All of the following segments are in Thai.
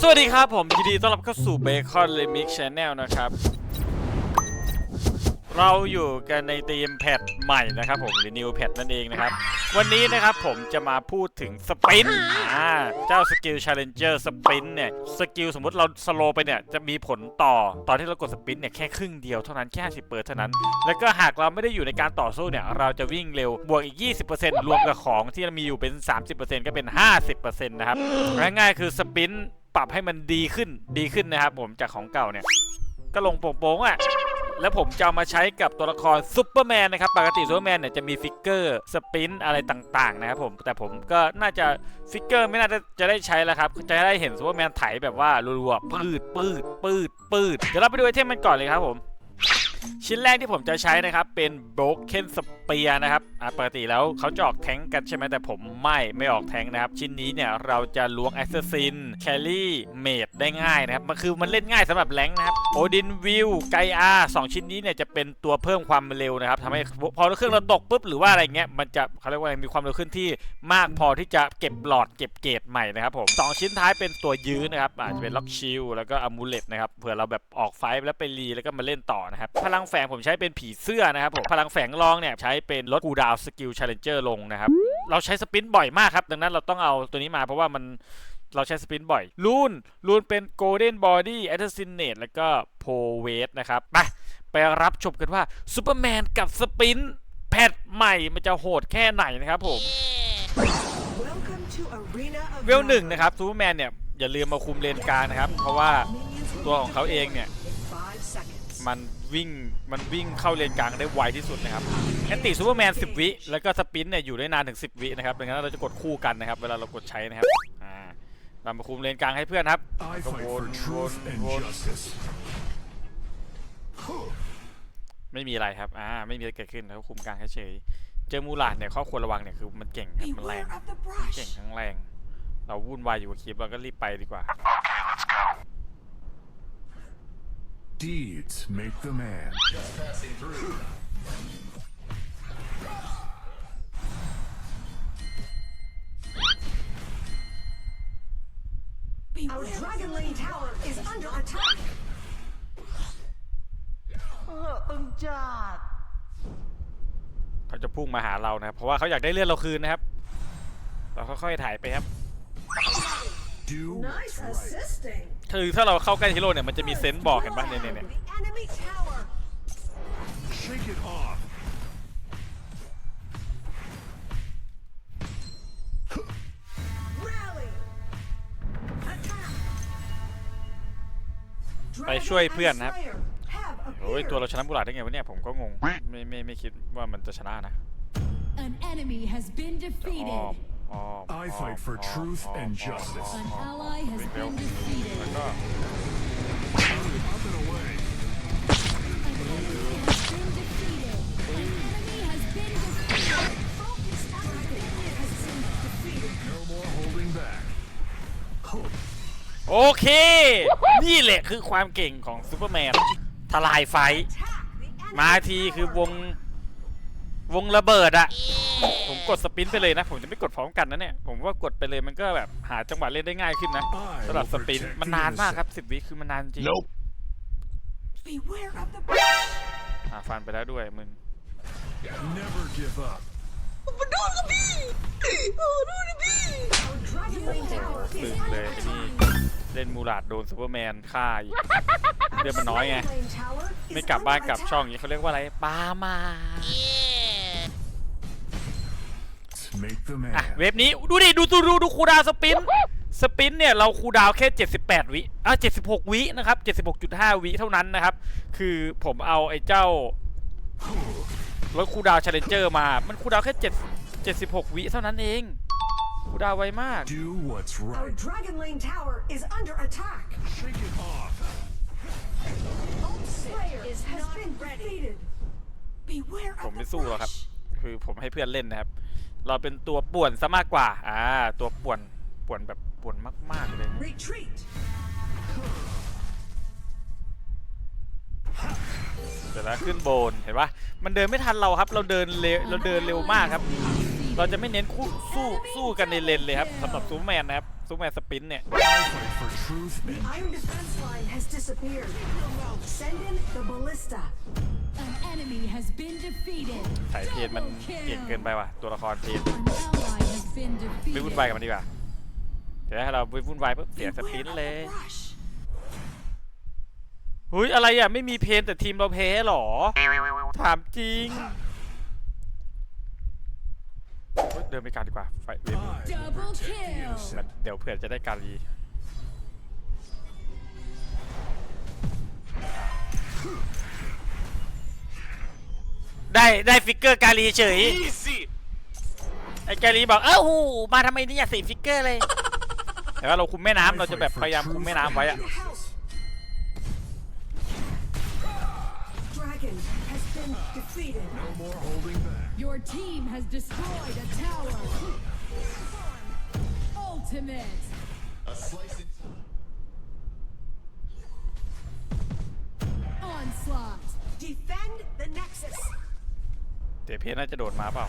สวัสดีครับผมยินดีต้อนรับเข้าสู่ Bacon Remix Channel นะครับ เราอยู่กันในทีมแพทใหม่นะครับผมหรือ New แพทนั่นเองนะครับ วันนี้นะครับผมจะมาพูดถึงสปรินต์อ่าเจ้าสกิล Challenger สปรินต์เนี่ยสกิลสมมติเราสโลไปเนี่ยจะมีผลต่อตอนที่เรากดสปรินต์เนี่ยแค่ครึ่งเดียวเท่านั้นแค่50เปอร์เท่านั้น แล้วก็หากเราไม่ได้อยู่ในการต่อสู้เนี่ยเราจะวิ่งเร็วบวกอีก 20%รวมกับของที่มีอยู่เป็น 30%ก็เป็น 50%นะครับง่ายๆคือสปรินต์ ปรับให้มันดีขึ้นดีขึ้นนะครับผมจากของเก่าเนี่ย ก็ลงโป่งๆอะแล้วผมจะามาใช้กับตัวละครซูเปอร์แมนนะครับ ปกติซูเปอร์แมนเนี่ยจะมีฟิกเกอร์สปินอะไรต่างๆนะครับผมแต่ผมก็น่าจะฟิกเกอร์ไม่น่าจะจะได้ใช้แล้วครับ จะได้เห็นซูเปอร์แมนไถแบบว่ารัวๆปืดปืดปืดปืดเดี๋ยวเราไปดูไอเทมมันก่อนเลยครับผม ชิ้นแรกที่ผมจะใช้นะครับเป็น Broken Spear นะครับปกติแล้วเขาจะออกแทงกันใช่ไหมแต่ผมไม่ไม่ออกแทงนะครับ ชิ้นนี้เนี่ยเราจะล้วง Assassin Carry Mage ได้ง่ายนะครับ มันคือมันเล่นง่ายสำหรับแรงนะครับ Odin View ไกอาสองชิ้นนี้เนี่ยจะเป็นตัวเพิ่มความเร็วนะครับทำให้พอเครื่องเราตกปุ๊บหรือว่าอะไรเงี้ยมันจะเขาเรียกว่าอะไรมีความเร็วขึ้นที่มากพอที่จะเก็บหลอดเก็บเกรดใหม่นะครับผมสองชิ้นท้ายเป็นตัวยื้อนะครับอาจจะเป็นล็อกชิลแล้วก็อ m u เลตนะครับเผื่อเราแบบออกไฟแล้วไปรีแล้วก็มาเล่นต่อนะครับพลังแฝงผมใช้เป็นผีเสื้อนะครับผมพลังแฝงรองเนี่ยใช้เป็นลดกูดาวสกิลชาเลนเจอร์ลงนะครับเราใช้สปรินต์บ่อยมากครับดังนั้นเราต้องเอาตัวนี้มาเพราะว่ามันเราใช้สปรินต์บ่อยลูนลูนเป็นโกลเด้นบอดี้แอตซินเนตแล้วก็โพเวสนะครับไปไปรับชมกันว่าซูเปอร์แมนกับสปรินต์แพทใหม่มันจะโหดแค่ไหนนะครับผม Welcome to Arena of เวลหนึ่งนะครับซูเปอร์แมนเนี่ยอย่าลืมมาคุมเลนกลางนะครับ เพราะว่าตัวของเขาเองเนี่ย Five seconds. มัน วิ่งมันวิ่งเข้าเลนกลางได้ไวที่สุดนะครับแอนตี้ซูเปอร์แมน10 วิ แล้วก็สปินเนี่ยอยู่ได้นานถึง 10 วินะครับดังนั้นเราจะกดคู่กันนะครับ เวลาเรากดใช้นะครับอ่าเรามาคุมเลนกลางให้เพื่อนครับ I ก็ fight วน for วน truth and วน justice. ไม่มีอะไรครับอ่าไม่มีอะไรเกิดขึ้นเขาคุมกลางเฉยๆเจอมูลาดเนี่ยข้อควรระวังเนี่ยคือมันเก่งครับมันแรง Beware of the brush. เก่งทั้งแรง เราวุ่นวายอยู่กับคลิปเราก็รีบไปดีกว่า Deeds make the man. Our Dragon Lane Tower is under attack. เขาจะพุ่งมาหาเรานะครับ เพราะว่าเขาอยากได้เลือดเราคืนนะครับ เราค่อยๆถ่ายไปครับ Do Nice what's right. assisting. คือถ้าเราเข้าใกล้ฮีโร่เนี่ยมันจะมีเซนส์บอกเห็นปะเนี่ยเนี่ยเนี่ย The enemy tower. Shake it off. Rally. Attack. ไปช่วย Dragon เพื่อน and นะครับ Slayer have โอ้ย appeared. ตัวเราชนะบุหลาดได้ไงวะเนี่ยผมก็งง ไม่ไม่ไม่คิดว่ามันจะชนะนะ An enemy has been อ้อ defeated. มอ้อม I fight for อ้อม truth อ้อม and อ้อม justice. อ้อ An มอ้อม ally has วิ่งเร็ว been defeated. แล้วก็ Up and away. An enemy has been defeated. An enemy has been defeated. Focus Dragon has been defeated. No more holding back. โอเค นี่แหละคือความเก่งของซูเปอร์แมน ทลายไฟท์ Attack the enemy มาทีคือวง วงระเบิดอะผมกดสปินไปเลยนะ ผมจะไม่กดพร้อมกันนะเนี่ย ผมว่ากดไปเลยมันก็แบบหาจังหวะเล่นได้ง่ายขึ้นนะ I สำหรับ will สปิน protect มัน the นานมาก innocent. ครับสิบวิคือมันนานจริง Beware of the brush. อะฟันไปแล้วด้วยมึง Never give up. Our Dragon Lane Tower สึ is กเลย under ไอ้นี่ attack. เล่นมูลาดโดนซูเปอร์แมนฆ่าอีกเลือดมันน้อยไง Dragon Lane Tower ไม่ is กลับบ้าน under กลับ attack. ช่องอย่างนี้เขาเรียกว่าอะไรปามา Make the อะ man. เว็บนี้ดูดิดูดูดูดูคูลดาวน์สปินสปินเนี่ยเราคูลดาวน์แค่ 78 วิอะ76 วินะครับ 76.5 วิเท่านั้นนะครับ คือผมเอาไอ้เจ้ารถคูลดาวน์ชาเลนเจอร์มา มันคูลดาวน์แค่7 76 วิเท่านั้นเองคูลดาวน์ไวมาก Do what's Our right. Dragon Lane Tower is under attack. Shake it off. Slayer has been defeated. Beware ผม of ไม่ the สู้หรอกครับ brush. คือผมให้เพื่อนเล่นนะครับ เราเป็นตัวป่วนซะมากกว่า อ่า ตัวป่วนป่วนแบบป่วนมาก ๆ เลยนะ Retreat. เสร็จแล้วขึ้นโบนเห็นปะมันเดินไม่ทันเราครับ เราเดินเร็วเราเดินเร็วมากครับ เราจะไม่เน้นคู่สู้สู้กันในเลนเลยครับสำหรับซูเปอร์แมนนะครับซูเปอร์แมนสปินเนี่ย I fight for truth The and iron defense line has disappeared. Send in the ballista. An enemy has been defeated. สายเพนมัน Double เก่งเกินไปว่ะตัวละครเพน An ally has been ไม่วุ่นวายกับ defeated. มันดีกว่าเดี๋ยวให้เราไปวุ่นวายปุ๊บเสียส Beware ปิน of เล the ย brush. เฮ้ยอะไรอะ ไม่มีเพนแต่ทีมเราแพ้เหรอ ถามจริงเฮ้ยเดินไปการดีกว่าไฟเวฟ I will Double protect the kill. innocent. เดี๋ยวเผื่อจะได้การี ได้ได้ฟิกเกอร์การีเฉยไอ้การีบอกเอ้าหูมาทำไมเนี่ยสี่ฟิกเกอร์เลย แต่ว่าเราคุมแม่น้ำเราจะแบบพยายามคุมแม่น้ำไว้อะ Your help. Dragon has been defeated. No more holding back. Your team has destroyed a tower. Ultimate. Onslaught. Defend the Nexus. เดี๋ยวเพนน่าจะโดดมาเปล่า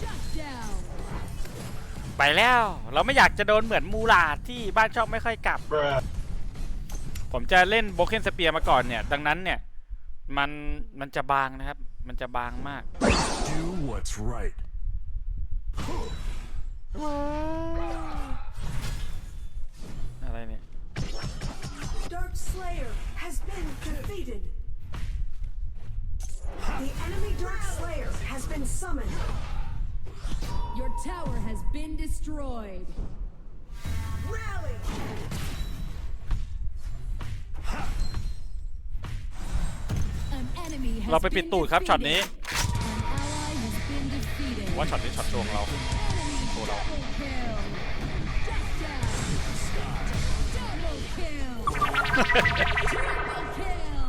Shut down. ไปแล้ว เราไม่อยากจะโดนเหมือนมูลาดที่บ้านช่องไม่ค่อยกลับ ผมจะเล่นโบเคนสเปียมาก่อนเนี่ย ดังนั้นเนี่ย มัน มันจะบางนะครับ มันจะบางมาก Do what's right. อะไรเนี่ย Dark Slayer has been defeated. The enemy Dark Slayer has been summoned. Your tower has been destroyed. Rally! An enemy has เราไปปิด been ตูดครับช็อตนี้ defeated. An ally has been defeated. ว่าช็อตนี้ช็อตโชว์ของเรา Enemy Hold on. double kill. Shut down. Double kill. Triple kill.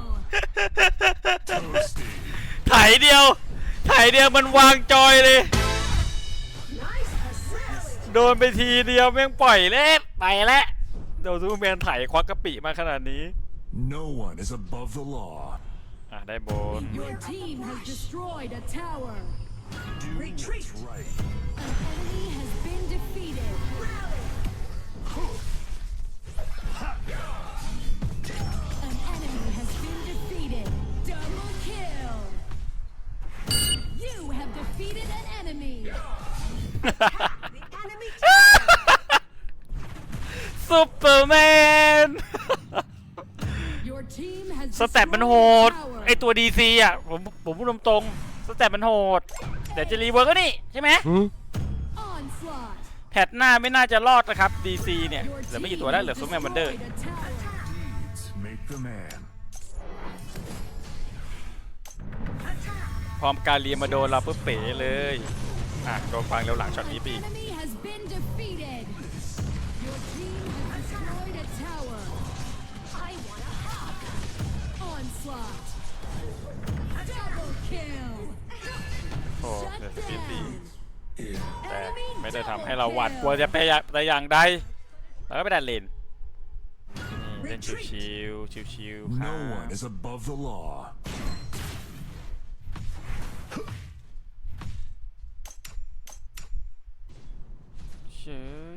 Toasty. ถ่ายเดียว ถ่ายเดียวมันวางจอยเลย Nice assist! โดนไปทีเดียวแม่งปล่อยเล่นไปแล้วเดี๋ยวซูเปอร์แมนถ่ายควักกะปิมาขนาดนี้ No one is above the law. อะได้โบน Your team has destroyed a tower. Do Retreat. what's right. An enemy has been defeated. An defeated an enemy. The enemy ซูเปอร์แมน Your team has สแตปมันโหด destroyed a tower. ไอตัวดีซีอะ ผมผมพูดตรงๆสแตปมันโหด เดี๋ยวจะรีเวิร์กก็นี่ ใช่ไหม Onslaught. แพทหน้าไม่น่าจะรอดนะครับ DC เนี่ย Your เหลือไม่ team กี่ตัวแล้ว has เหลือซูเปอร์แมนวันเดอร์ destroyed a tower. Deeds make the man. พร้อมการเรียนมาโดนเราปุ๊บเป๋เลย อะโดนฟังเร็วหลังช็อตนี้ An ไปอีก enemy has been defeated. Your team has destroyed a tower. I want a hug. Onslaught. Double kill. โอ้ Shut เดี๋ยวสปีดดี down. แต่ Enemy ไม่ได้ทำ double ให้เราหวาดกลัว kill. จะไปอย่างแต่อย่างใดแล้วก็ไปดันเลนนี่เล่นชิวๆชิวๆครั No บ one is above the law. เฉย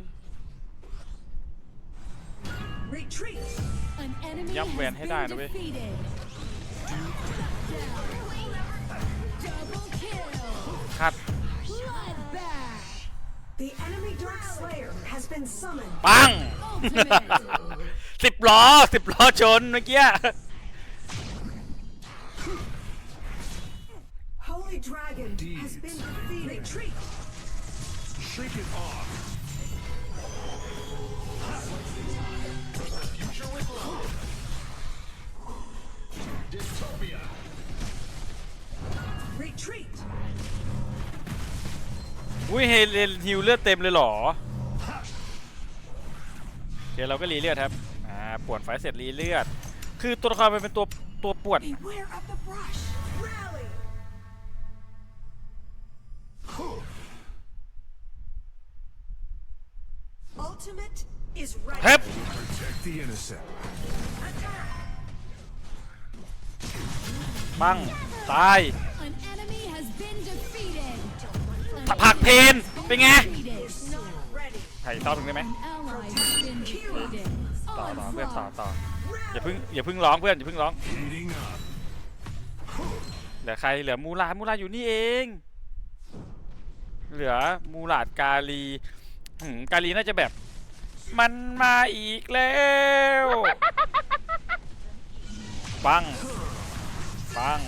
retreat! An enemy Nhắm has quen hết been đài rồi đi. defeated. Double kill. คัด Bloodbath. The enemy Dark Slayer has been summoned. ปัง Ultimate. สิบล้อสิบล้อชนเมื่อกี้ Holy Dragon has been defeated. Retreat! Shake it off. อุ้ยเฮเลนฮิวเลือดเต็มเลยเหรอโอเคเราก็รีเลือดครับอ่าป่วนไฟเสร็จรีเลือด คือตัวละครมันเป็นตัวตัวปวด Beware of the brush! Rally! Ultimate is ready. เฮ้ย Protect the innocent. ปังตาย An enemy has been defeated. An ผักเพนเป็นไง defeated. ไถ่ต้อมหนึ่งได้ไหม An ally has been defeated. ต่อต่อเพื่อนต่อ Onslaught. ต่ออย่าเพิ่งอย่าเพิ่งร้องเพื่อนอย่าเพิ่งร้อง Heating up. เหลือใครเหลือมูลาดมูลาดอยู่นี่เอง เหลือมูลาดกาลีหืมกาลีน่าจะแบบ มันมาอีกแล้วปังปัง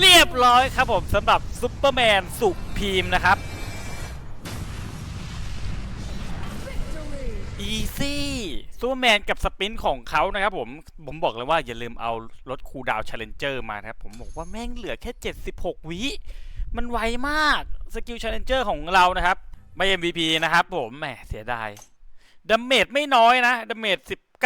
เรียบร้อยครับผมสำหรับซุปเปอร์แมนสุพีมนะครับอีซี่ซูเปอร์แมนกับสปินของเขานะครับผม ผมบอกเลยว่าอย่าลืมเอารถคูดาวน์ Challenger มานะครับ ผมบอกว่าแม่งเหลือแค่ 76 วิ มันไวมากสกิล Challenger ของเรานะครับ ไม่ MVP นะครับผมแหมเสียดายดาเมจไม่น้อยนะดาเมจ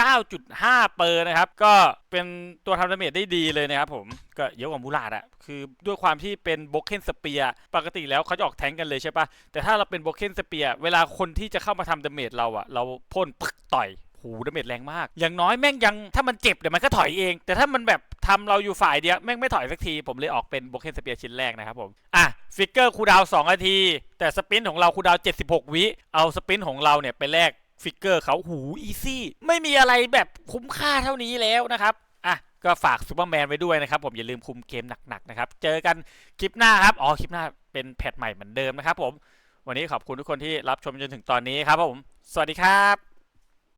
9.5 เปอร์นะครับ ก็เป็นตัวทำดาเมจได้ดีเลยนะครับผมก็เยอะกว่ามูลาดอะคือด้วยความที่เป็นบ o กเ e นสเปียปกติแล้วเขาจะออกแทงกันเลยใช่ปะแต่ถ้าเราเป็นบ o กเ e นสเปียเวลาคนที่จะเข้ามาทำดาเมจเราอะเราพ่นปึ๊กต่อยหูดาเมจแรงมาก อย่างน้อยแม่งยังถ้ามันเจ็บเดี๋ยวมันก็ถอยเอง แต่ถ้ามันแบบทำเราอยู่ฝ่ายเดียวแม่งไม่ถอยสักที ผมเลยออกเป็นโบเคนสเปียชิ้นแรกนะครับผม อะ ฟิกเกอร์คูดาว2นาที แต่สปินของเราคูดาว 76 วิ เอาสปินของเราเนี่ยไปแลก ฟิกเกอร์เขาหูอีซี่ไม่มีอะไรแบบคุ้มค่าเท่านี้แล้วนะครับอะก็ฝากซูเปอร์แมนไว้ด้วยนะครับ ผมอย่าลืมคุมเกมหนักๆนะครับ เจอกันคลิปหน้าครับ อ๋อ คลิปหน้าเป็นแพทใหม่เหมือนเดิมนะครับผม วันนี้ขอบคุณทุกคนที่รับชมจนถึงตอนนี้ครับผม สวัสดีครับ